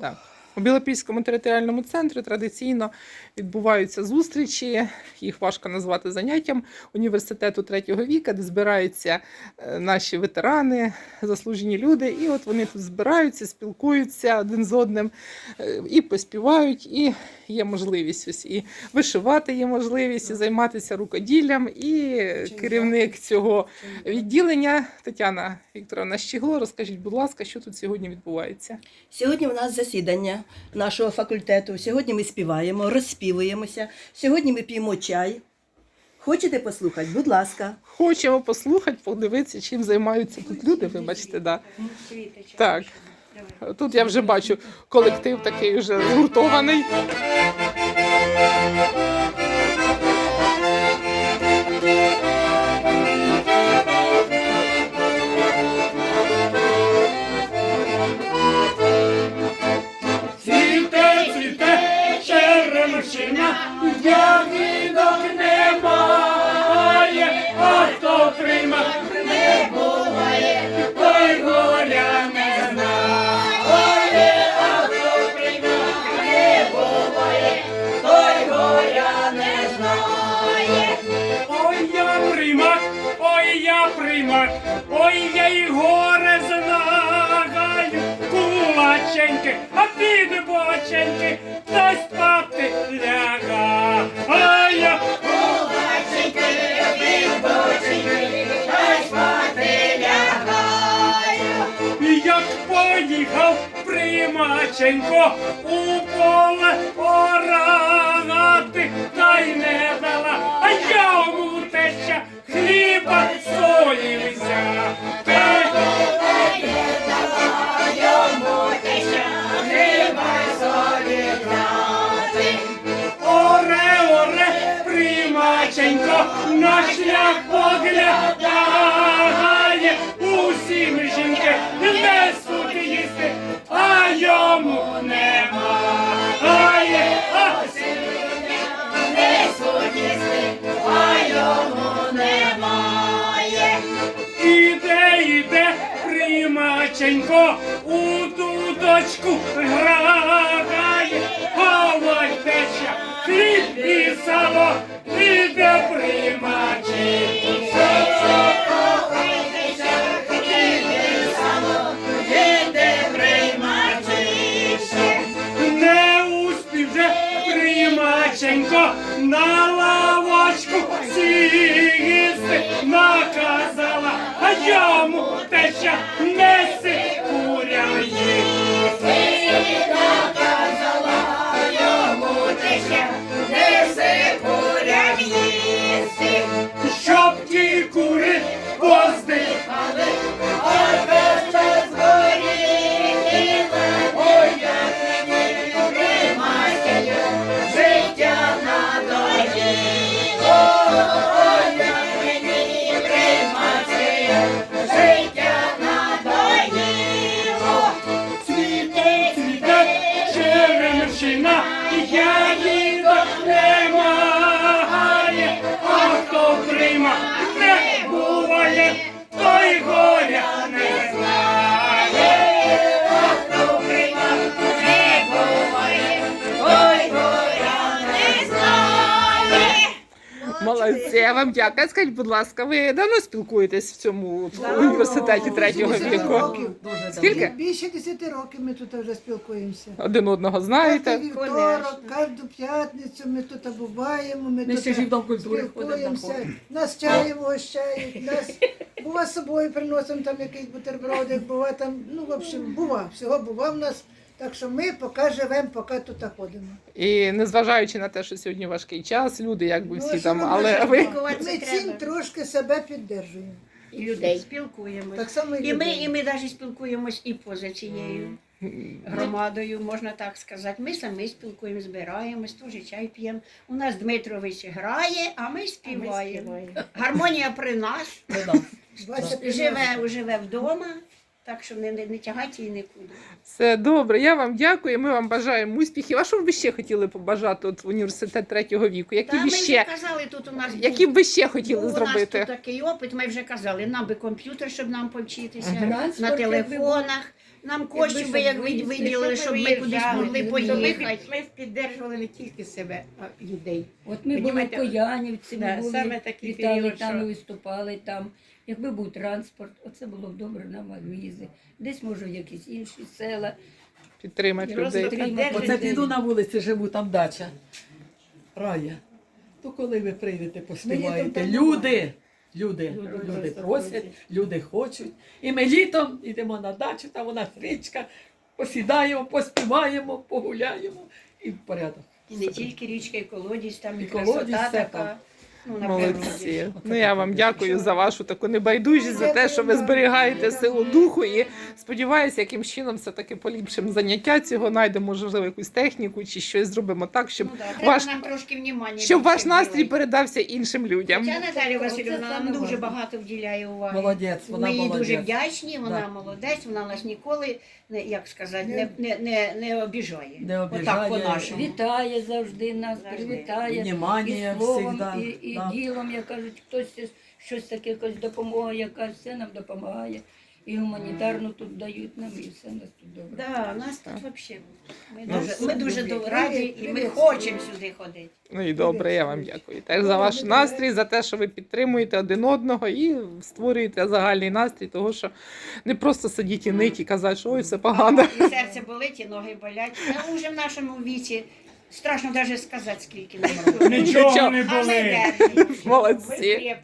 Так. У Білопільському територіальному центрі традиційно відбуваються зустрічі, їх важко назвати заняттям університету третього віка, де збираються е, наші ветерани, заслужені люди. І от вони тут збираються, спілкуються один з одним е, і поспівають, і є можливість ось і вишивати є можливість, і займатися рукоділлям. І керівник цього відділення Тетяна Вікторовна Щігло. Розкажіть, будь ласка, що тут сьогодні відбувається? Сьогодні у нас засідання нашого факультету. Сьогодні ми співаємо, розспівуємося. Сьогодні ми п'ємо чай. Хочете послухати? Будь ласка. Хочемо послухати, подивитися, чим займаються тут люди. Вибачте, да. Так. Тут я вже бачу колектив такий вже згуртований. Черемшина, ягідок немає, а хто трима не буває, той горя не знає, а хто трима не буває, той горя не знає. Ой, я примак, ой, я примак, ой, я й горе кулаченьки, а під боченьки, та спати ляга. А я боченьки, та спати лягаю. Як поїхав примаченько у поле орати, та й не дала, а я примаченько, на шлях поглядає, усім жінки несуть їсти, а йому немає. Усім несуть їсти, а йому немає. Іде, іде, примаченько, у дудочку грає, на лавочку сісти наказала, а йому теща черемшина, їх немає, Молодці, я вам дякую. Скажіть, будь ласка, ви давно спілкуєтесь в цьому університеті третього віку? років. Скільки? Більше 10 років ми тут вже спілкуємося. Один одного знаєте? Кожен вівторок, кожну п'ятницю ми тут буваємо, ми Ми тут ще Дом культури спілкуємося, нас чаєм гощають, нас бува з собою приносимо там якийсь бутербродик, бува там, ну, в общем, бува, всього бува в нас. Так що ми поки живемо, поки тут ходимо. І незважаючи на те, що сьогодні важкий час, люди якби Ну, всі що там, ми але можемо ви? Ми цим трошки себе піддержуємо. і людей спілкуємось. Так само і І ми, людей. і ми навіть спілкуємось і поза цією громадою, можна так сказати. Ми самі спілкуємось, збираємось, теж чай п'ємо. У нас Дмитрович грає, а ми співаємо. Гармонія при нас, Вася живе, живе вдома. Так що не, не, не тягайте її нікуди. Все добре. Я вам дякую. Ми вам бажаємо успіхів. А що б ви ще хотіли побажати от в університет третього віку? Які Та б ми ще, вже казали, тут у нас які б ви ще хотіли у нас зробити? тут такий опит, ми вже казали, нам би комп'ютер, щоб нам повчитися, Транспорт, на якби телефонах, Нам коштів би як ви- виділили, щоб ми кудись могли поїхати. Ми б піддержували не тільки себе, а людей. От ми були в Понімаєте, Коянівці, ми да, були, саме такий літали період, там, що- і виступали там. Якби був транспорт, оце було б добре нам візи. Десь, може, в якісь інші села. Підтримати людей. підтримати. Оце піду на вулиці, живу там дача. Рая. То коли ви прийдете, поспіваєте? Люди, люди, Люди люди просять, люди хочуть. І ми літом йдемо на дачу, там у нас річка, посідаємо, поспіваємо, погуляємо і в порядок. І не тільки річка, і колодязь, там і, І колодязь, красота все така. Ну. Молодці. Ну я вам дякую за вашу таку небайдужість, за те, що ви зберігаєте силу духу. І сподіваюся, яким чином все таки поліпшимо заняття цього, знайдемо можливо якусь техніку чи щось зробимо так, щоб Ну, да, ваш нам трошки внимання. щоб ваш настрій передався іншим людям. Хоча Наталя Васильівна нам дуже багато вділяє уваги. Молодець, вона Ми їй дуже вдячні, вона Да. молодець, вона нас ніколи не як сказати, не, не, не, не обіжає. Не Отак обіжає. по-нашому. Вітає завжди нас, Завжди. привітає. І словом, всегда. і, і да. ділом, як кажуть, хтось щось таке, якась допомога, якась все нам допомагає. І гуманітарну тут дають нам, і все нас тут добре. Да, нас тут взагалі. Ми Ну, дуже, ми дуже привіт. раді і ми хочемо сюди ходити. Ну і добре, я вам дякую. Теж за ваш настрій, за те, що ви підтримуєте один одного і створюєте загальний настрій, того що не просто сидіти і нить і казати, що ой, все погано. І серце болить, і ноги болять. Та вже в нашому віці страшно навіть сказати, скільки не було. Нічого не болить. Молодці.